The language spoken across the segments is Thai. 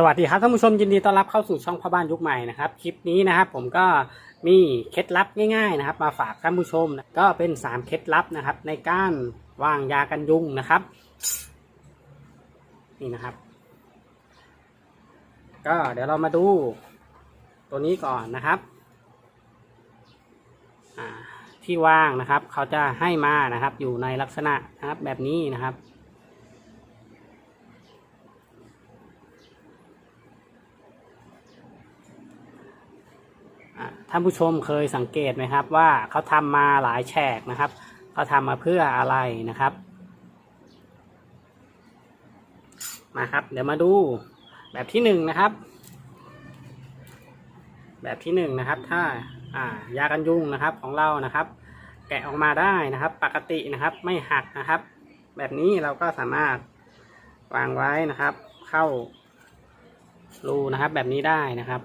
สวัสดีครับท่านผู้ชมยินดีต้อนรับเข้าสู่ช่องพ่อบ้านยุคใหม่นะครับคลิปนี้นะครับผมก็มีเคล็ดลับง่ายๆนะครับ มาฝากท่านผู้ชมนะก็เป็นสามเคล็ดลับนะครับ ในการวางยากันยุงนะครับ นี่นะครับ ก็เดี๋ยวเรามาดูตัวนี้ก่อนนะครับที่วางนะครับ เขาจะให้มานะครับ อยู่ในลักษณะนะครับแบบนี้นะครับ ท่านผู้ชมเคยสังเกตไหมครับ ว่าเขาทำมาหลายแฉกนะครับเขาทำมาเพื่ออะไรนะครับ มาครับ เดี๋ยวมาดูแบบที่หนึ่งนะครับ แบบที่หนึ่งนะครับ ถ้าอ่ายากันยุงนะครับของเรานะครับ แกะออกมาได้นะครับ ปกตินะครับไม่หักนะครับ แบบนี้เราก็สามารถวางไว้นะครับ เข้ารูนะครับแบบนี้ได้นะครับ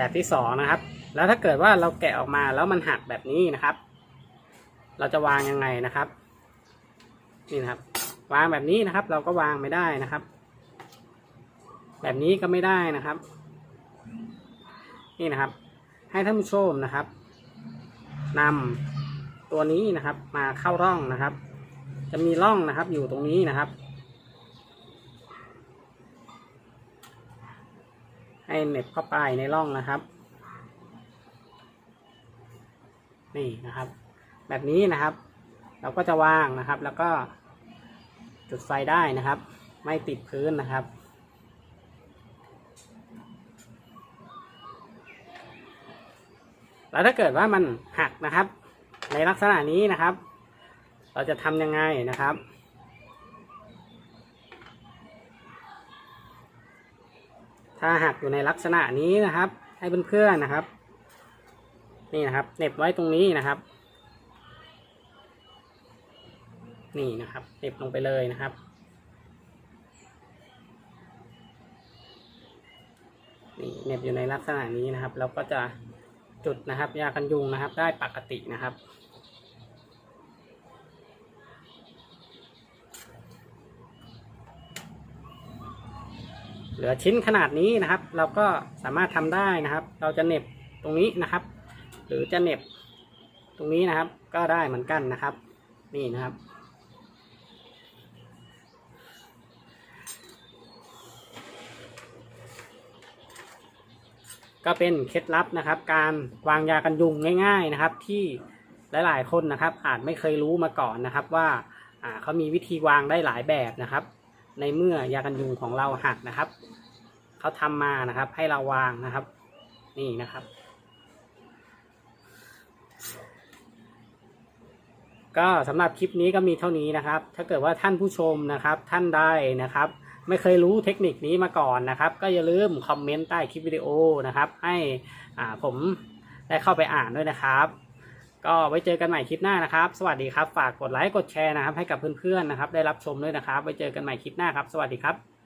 แบบที่สองนะครับ แล้วถ้าเกิดว่าเราแกะออกมาแล้วมันหักแบบนี้นะครับ เราจะวางยังไงนะครับ นี่นะครับ วางแบบนี้นะครับ เราก็วางไม่ได้นะครับ แบบนี้ก็ไม่ได้นะครับ นี่นะครับ ให้ท่านผู้ชมนะครับนำตัวนี้นะครับ มาเข้าร่องนะครับ จะมีร่องนะครับ อยู่ตรงนี้นะครับ ให้เหน็บเข้าไปในร่องนะครับ นี่นะครับ แบบนี้นะครับ เราก็จะวางนะครับ แล้วก็จุดไฟได้นะครับ ไม่ติดพื้นนะครับแล้วถ้าเกิดว่ามันหักนะครับ ในลักษณะนี้นะครับ เราจะทำยังไงนะครับ ถ้าหักอยู่ในลักษณะนี้นะครับ ให้เพื่อนๆนะครับ นี่นะครับเน็บไว้ตรงนี้นะครับ นี่นะครับเน็บลงไปเลยนะครับนี่เน็บอยู่ในลักษณะนี้นะครับ เราก็จะจุดนะครับ ยากันยุงนะครับ ได้ปกตินะครับ เหลือชิ้นขนาดนี้นะครับ เราก็สามารถทำได้นะครับ เราจะเน็บตรงนี้นะครับ หรือจะเน็บตรงนี้นะครับ ก็ได้เหมือนกันนะครับ นี่นะครับ ก็เป็นเคล็ดลับนะครับ การวางยากันยุงง่าย ๆนะครับ ที่หลายๆคนนะครับ อาจไม่เคยรู้มาก่อนนะครับว่าเขามีวิธีวางได้หลายแบบนะครับ ในเมื่อยากันยุงของเราหักนะครับเขาทำมานะครับ ให้เราวางนะครับ นี่นะครับ ก็สำหรับคลิปนี้ก็มีเท่านี้นะครับ ถ้าเกิดว่าท่านผู้ชมนะครับ ท่านใดนะครับ ไม่เคยรู้เทคนิคนี้มาก่อนนะครับ ก็อย่าลืมคอมเมนต์ใต้คลิปวิดีโอนะครับ ให้อ่าผมได้เข้าไปอ่านด้วยนะครับ ก็ไว้เจอกันใหม่คลิปหน้านะครับ สวัสดีครับ ฝากกดไลค์กดแชร์นะครับให้กับเพื่อนๆนะครับ ได้รับชมด้วยนะครับ ไว้เจอกันใหม่คลิปหน้าครับ สวัสดีครับ